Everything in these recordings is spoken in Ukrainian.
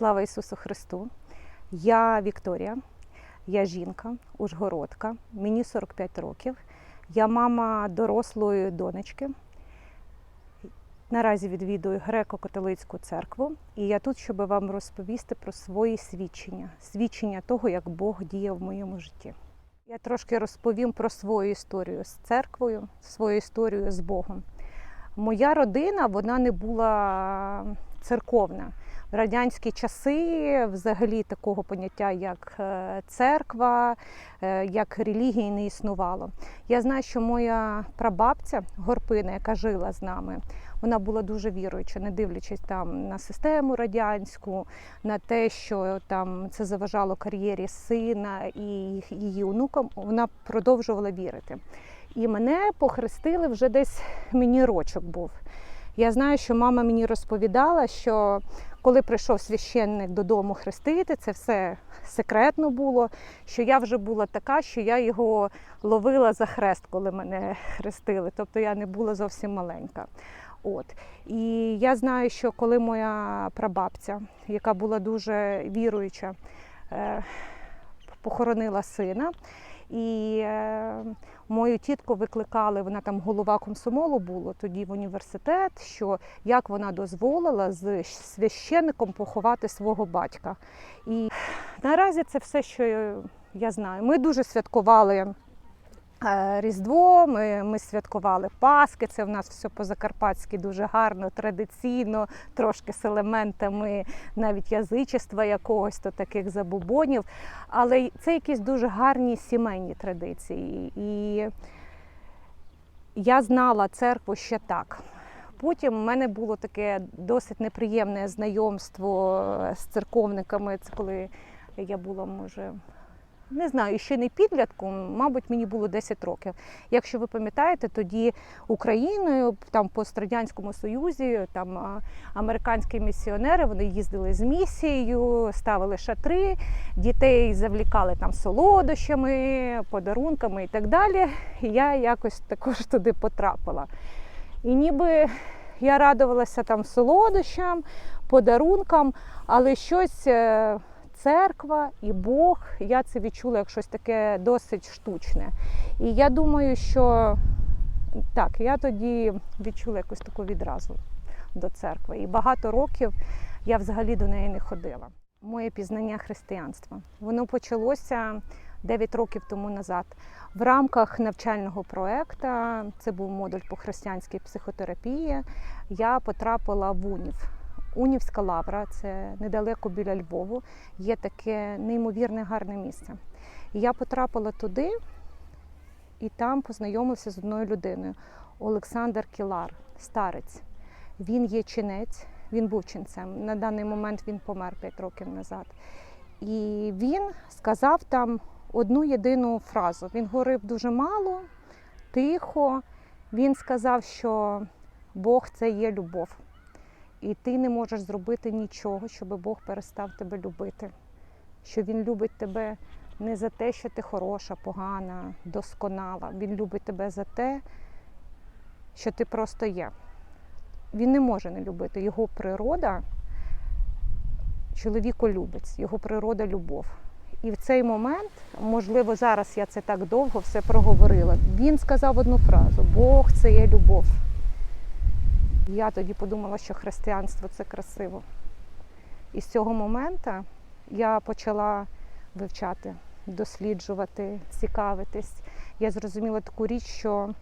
Слава Ісусу Христу! Я Вікторія, я жінка, ужгородка, мені 45 років. Я мама дорослої донечки. Наразі відвідую греко-католицьку церкву, і я тут, щоб вам розповісти про свої свідчення, свідчення того, як Бог діє в моєму житті. Я трошки розповім про свою історію з церквою, свою історію з Богом. Моя родина вона не була церковна. В радянські часи взагалі такого поняття, як е, церква, е, як релігії не існувало. Я знаю, що моя прабабця Горпина, яка жила з нами, вона була дуже віруюча, не дивлячись там на систему радянську, на те, що там це заважало кар'єрі сина і її онукам. Вона продовжувала вірити. І мене похрестили вже десь мені рочок був. Я знаю, що мама мені розповідала, що коли прийшов священник додому хрестити, це все секретно було. Що я вже була така, що я його ловила за хрест, коли мене хрестили. Тобто я не була зовсім маленька. От. І я знаю, що коли моя прабабця, яка була дуже віруюча, е, похоронила сина, і е, мою тітку викликали, вона там голова комсомолу була тоді в університет, що як вона дозволила з священником поховати свого батька. І наразі це все, що я знаю. Ми дуже святкували. Е, Різдво, ми, ми святкували Паски, це в нас все по-закарпатськи дуже гарно, традиційно, трошки з елементами навіть язичества якогось, то таких забубонів. Але це якісь дуже гарні сімейні традиції. І я знала церкву ще так. Потім в мене було таке досить неприємне знайомство з церковниками. Це коли я була, може, не знаю, ще не підлітком, мабуть, мені було 10 років. Якщо ви пам'ятаєте, тоді Україною, там пострадянському Союзі, там американські місіонери вони їздили з місією, ставили шатри, дітей завлікали там солодощами, подарунками і так далі. Я якось також туди потрапила. І ніби я радувалася там солодощам, подарункам, але щось. Церква і Бог, я це відчула як щось таке досить штучне. І я думаю, що так, я тоді відчула якусь таку відразу до церкви. І багато років я взагалі до неї не ходила. Моє пізнання християнства. Воно почалося 9 років тому назад. В рамках навчального проекту, це був модуль по християнській психотерапії, я потрапила в УНІВ. Унівська лавра, це недалеко біля Львову, є таке неймовірне гарне місце. Я потрапила туди і там познайомилася з одною людиною Олександр Кілар, старець. Він є чинець, він був ченцем. На даний момент він помер 5 років назад. І він сказав там одну єдину фразу. Він говорив дуже мало, тихо. Він сказав, що Бог це є любов. І ти не можеш зробити нічого, щоб Бог перестав тебе любити. Що Він любить тебе не за те, що ти хороша, погана, досконала. Він любить тебе за те, що ти просто є. Він не може не любити. Його природа чоловіколюбець, його природа любов. І в цей момент, можливо, зараз я це так довго все проговорила. Він сказав одну фразу: Бог це є любов. Я тоді подумала, що християнство це красиво. І з цього моменту я почала вивчати, досліджувати, цікавитись. Я зрозуміла таку річ, що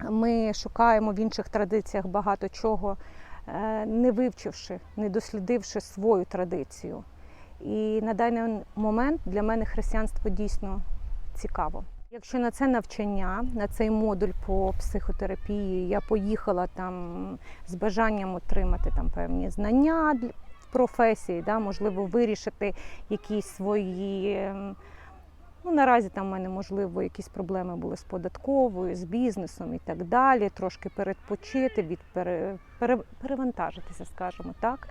ми шукаємо в інших традиціях багато чого, е, не вивчивши, не дослідивши свою традицію. І на даний момент для мене християнство дійсно цікаво. Якщо на це навчання, на цей модуль по психотерапії я поїхала там з бажанням отримати там певні знання в професії, да, можливо, вирішити якісь свої. ем, Ну, наразі там в мене, можливо, якісь проблеми були з податковою, з бізнесом і так далі, трошки передпочити, від пере, пере, перевантажитися, скажімо так.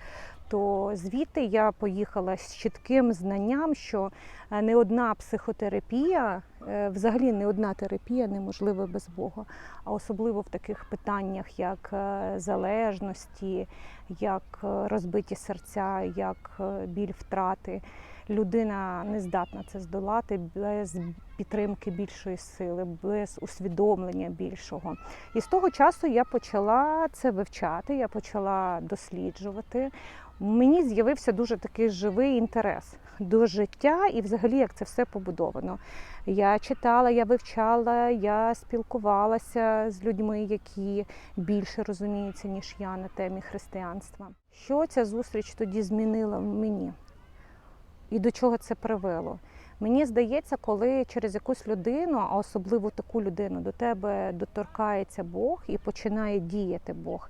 То звідти я поїхала з чітким знанням, що е, не одна психотерапія Взагалі не одна терапія неможлива без Бога, а особливо в таких питаннях, як е, залежності, як е, розбиті серця, як е, біль втрати. Людина не здатна це здолати без підтримки більшої сили, без усвідомлення більшого. І з того часу я почала це вивчати, я почала досліджувати. Мені з'явився дуже такий живий інтерес до життя і взагалі як це все побудовано. Я читала, я вивчала, я спілкувалася з людьми, які більше розуміються, ніж я на темі християнства. Що ця зустріч тоді змінила в мені? І до чого це привело? Мені здається, коли через якусь людину, а особливо таку людину, до тебе доторкається Бог і починає діяти Бог,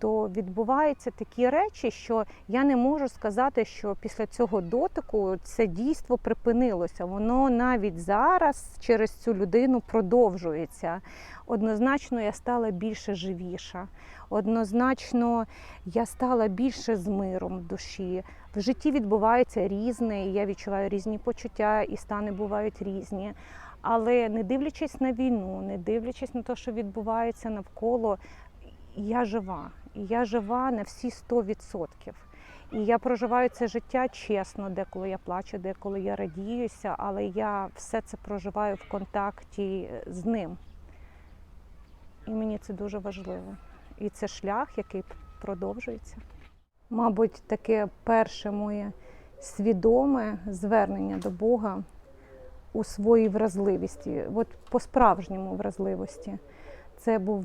то відбуваються такі речі, що я не можу сказати, що після цього дотику це дійство припинилося. Воно навіть зараз через цю людину продовжується. Однозначно, я стала більше живіша. Однозначно, я стала більше з миром в душі. В житті відбувається різне, і я відчуваю різні почуття, і стани бувають різні. Але не дивлячись на війну, не дивлячись на те, що відбувається навколо, я жива. І я жива на всі 100%. І я проживаю це життя чесно, деколи я плачу, деколи я радіюся, але я все це проживаю в контакті з ним. І мені це дуже важливо. І це шлях, який продовжується. Мабуть, таке перше моє свідоме звернення до Бога у своїй вразливості, от по-справжньому вразливості. Це був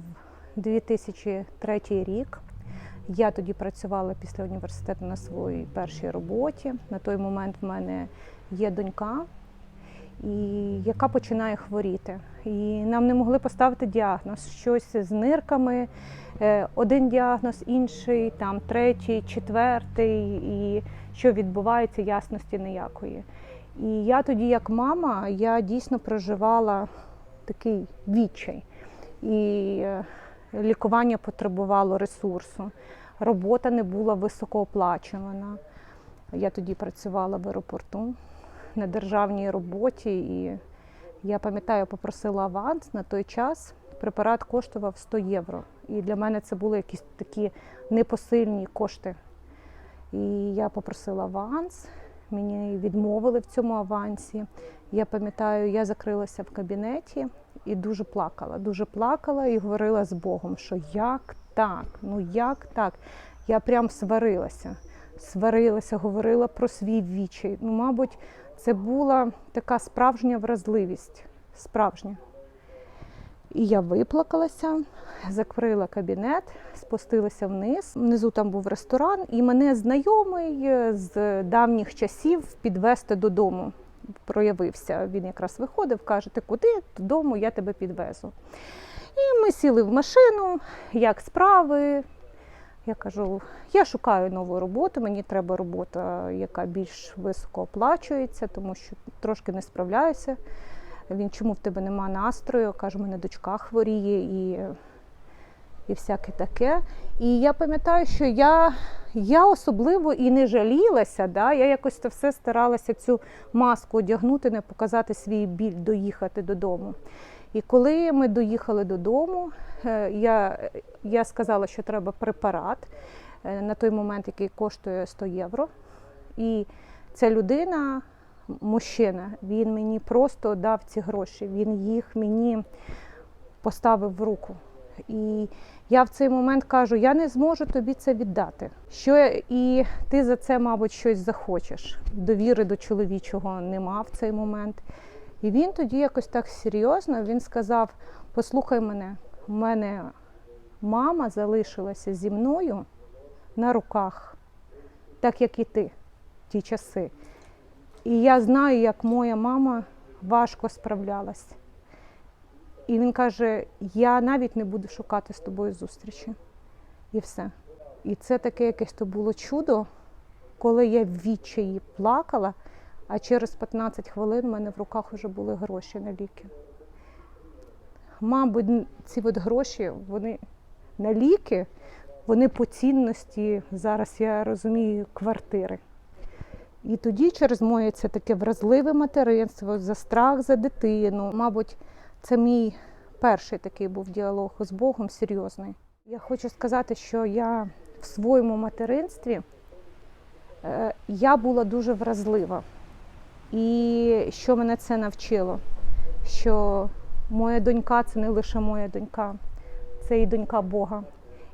2003 рік. Я тоді працювала після університету на своїй першій роботі. На той момент в мене є донька, і яка починає хворіти. І нам не могли поставити діагноз, щось з нирками, е, один діагноз, інший, там третій, четвертий, і що відбувається, ясності ніякої. І я тоді, як мама, я дійсно проживала такий відчай. І е, лікування потребувало ресурсу. Робота не була високооплачувана. Я тоді працювала в аеропорту на державній роботі, і я пам'ятаю, попросила аванс на той час. Препарат коштував 100 євро. І для мене це були якісь такі непосильні кошти. І я попросила аванс, мені відмовили в цьому авансі. Я пам'ятаю, я закрилася в кабінеті і дуже плакала. Дуже плакала і говорила з Богом, що як так? Ну як так? Я прям сварилася. Сварилася, говорила про свій відчай. Ну, мабуть, це була така справжня вразливість. Справжня. І я виплакалася, закрила кабінет, спустилася вниз. Внизу там був ресторан, і мене знайомий з давніх часів підвести додому. Проявився. Він якраз виходив, каже: Ти куди? Додому я тебе підвезу. І ми сіли в машину, як справи. Я кажу, я шукаю нову роботу, мені треба робота, яка більш високо оплачується, тому що трошки не справляюся. Він чому в тебе нема настрою? Каже, мене дочка хворіє і і всяке таке. І я пам'ятаю, що я я особливо і не жалілася. Да? Я якось це все старалася цю маску одягнути, не показати свій біль, доїхати додому. І коли ми доїхали додому, я, я сказала, що треба препарат на той момент, який коштує 100 євро. І ця людина, мужчина, він мені просто дав ці гроші, він їх мені поставив в руку. І я в цей момент кажу: я не зможу тобі це віддати. Що і ти за це, мабуть, щось захочеш. Довіри до чоловічого нема в цей момент. І він тоді якось так серйозно він сказав: Послухай мене, у мене мама залишилася зі мною на руках, так як і ти в ті часи. І я знаю, як моя мама важко справлялась. І він каже: я навіть не буду шукати з тобою зустрічі. І все. І це таке якесь то було чудо, коли я в відчаї плакала, а через 15 хвилин в мене в руках вже були гроші на ліки. Мабуть, ці от гроші, вони на ліки, вони по цінності, зараз я розумію, квартири. І тоді через моє це таке вразливе материнство, за страх за дитину. Мабуть, це мій перший такий був діалог з Богом серйозний. Я хочу сказати, що я в своєму материнстві е, я була дуже вразлива. І що мене це навчило? Що моя донька це не лише моя донька, це і донька Бога.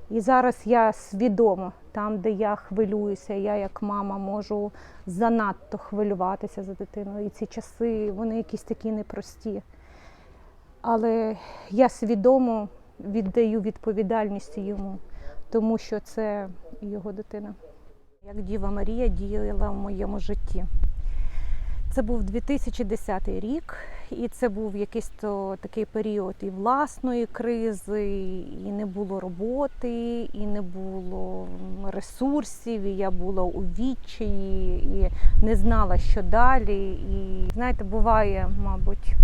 І зараз я свідомо, там, де я хвилююся, я як мама можу занадто хвилюватися за дитиною. І ці часи вони якісь такі непрості. Але я свідомо віддаю відповідальність йому, тому що це його дитина. Як Діва Марія діяла в моєму житті. Це був 2010 рік, і це був якийсь то такий період і власної кризи, і не було роботи, і не було ресурсів, і я була у відчаї, і не знала, що далі. І знаєте, буває, мабуть,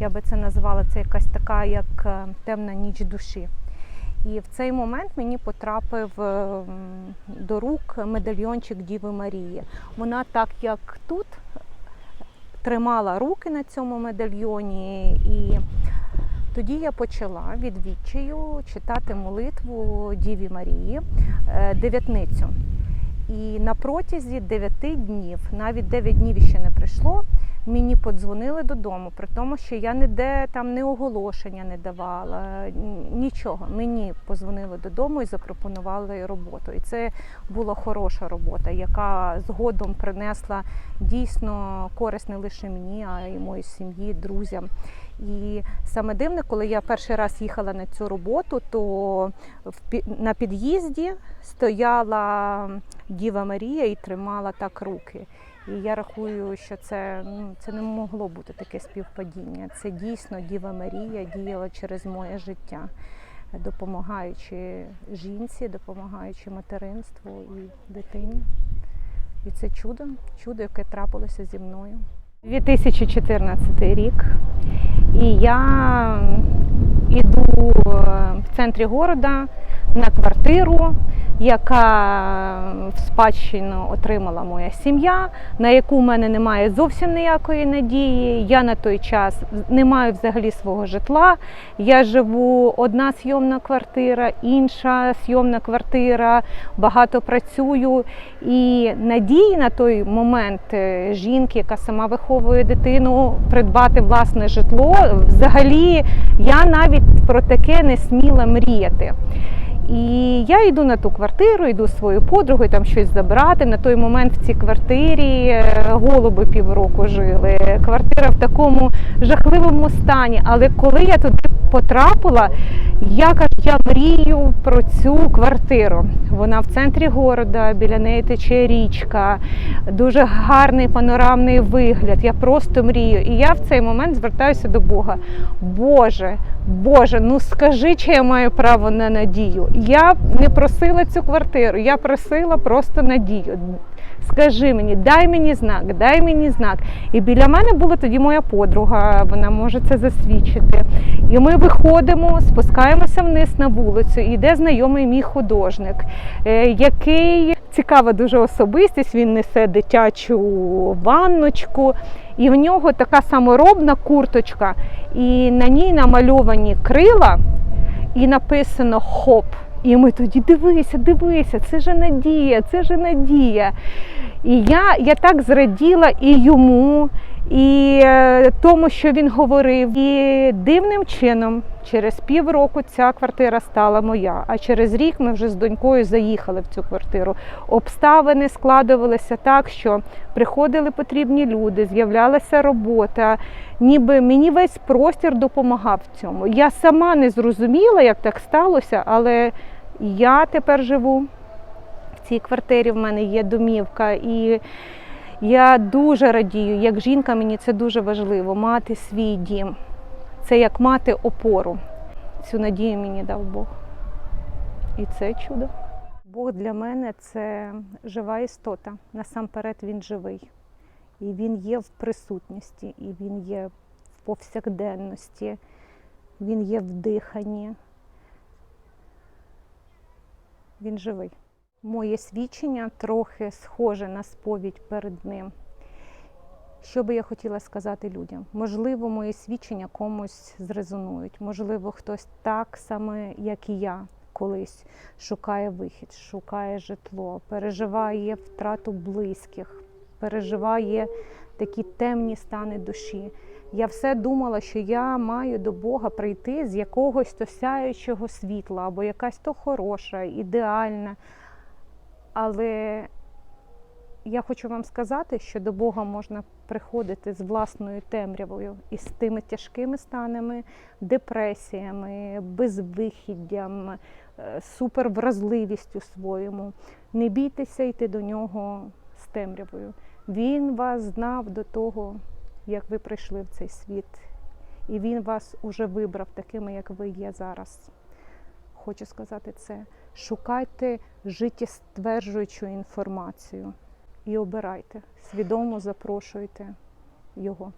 я би це назвала це якась така, як е, темна ніч душі. І в цей момент мені потрапив е, до рук медальйончик Діви Марії. Вона так як тут тримала руки на цьому медальйоні, і тоді я почала від відчаю читати молитву Діві Марії е, дев'ятницю. І на протязі дев'яти днів, навіть дев'ять днів ще не прийшло, мені подзвонили додому, при тому, що я ніде там не оголошення не давала, нічого. Мені подзвонили додому і запропонували роботу. І це була хороша робота, яка згодом принесла дійсно користь не лише мені, а й моїй сім'ї, друзям. І саме дивне, коли я перший раз їхала на цю роботу, то на під'їзді стояла Діва Марія і тримала так руки. І я рахую, що це ну це не могло бути таке співпадіння. Це дійсно Діва Марія діяла через моє життя, допомагаючи жінці, допомагаючи материнству і дитині. І це чудо, чудо, яке трапилося зі мною. 2014 рік, і я йду в центрі города на квартиру, яка в спадщину отримала моя сім'я, на яку в мене немає зовсім ніякої надії. Я на той час не маю взагалі свого житла. Я живу одна сйомна квартира, інша сйомна квартира, багато працюю. І надії на той момент е, жінки, яка сама виховує дитину, придбати власне житло. Взагалі я навіть про таке не сміла мріяти. І я йду на ту квартиру, йду з своєю подругою там щось забрати. На той момент в цій квартирі е, голуби півроку жили. Квартира в такому жахливому стані. Але коли я туди потрапила, я кажу, я мрію про цю квартиру. Вона в центрі города, біля неї тече річка, дуже гарний панорамний вигляд. Я просто мрію. І я в цей момент звертаюся до Бога. Боже, Боже, ну скажи, чи я маю право на надію. Я не просила цю квартиру, я просила просто надію. Скажи мені, дай мені знак, дай мені знак. І біля мене була тоді моя подруга, вона може це засвідчити. І ми виходимо, спускаємося вниз на вулицю, і йде знайомий мій художник, е, який цікава дуже особистість, він несе дитячу ванночку, і в нього така саморобна курточка, і на ній намальовані крила, і написано Хоп. І ми тоді дивися, дивися, це ж надія, це ж надія. І я я так зраділа і йому, і е, тому, що він говорив. І дивним чином, через півроку ця квартира стала моя. А через рік ми вже з донькою заїхали в цю квартиру. Обставини складувалися так, що приходили потрібні люди, з'являлася робота. Ніби мені весь простір допомагав в цьому. Я сама не зрозуміла, як так сталося, але я тепер живу в цій квартирі. В мене є домівка, і я дуже радію, як жінка, мені це дуже важливо мати свій дім. Це як мати опору. Цю надію мені дав Бог. І це чудо. Бог для мене це жива істота. Насамперед він живий. І він є в присутності, і він є в повсякденності, він є в диханні. Він живий. Моє свідчення трохи схоже на сповідь перед ним. Що би я хотіла сказати людям? Можливо, мої свідчення комусь зрезонують. Можливо, хтось так саме, як і я, колись шукає вихід, шукає житло, переживає втрату близьких, переживає такі темні стани душі. Я все думала, що я маю до Бога прийти з якогось то сяючого світла, або якась то хороша, ідеальна. Але я хочу вам сказати, що до Бога можна приходити з власною темрявою і з тими тяжкими станами, депресіями, безвихіддям, е, супервразливістю своєму. Не бійтеся йти до нього з темрявою. Він вас знав до того, як ви прийшли в цей світ, і він вас уже вибрав такими, як ви є зараз. Хочу сказати це. Шукайте життєстверджуючу інформацію і обирайте. Свідомо запрошуйте його.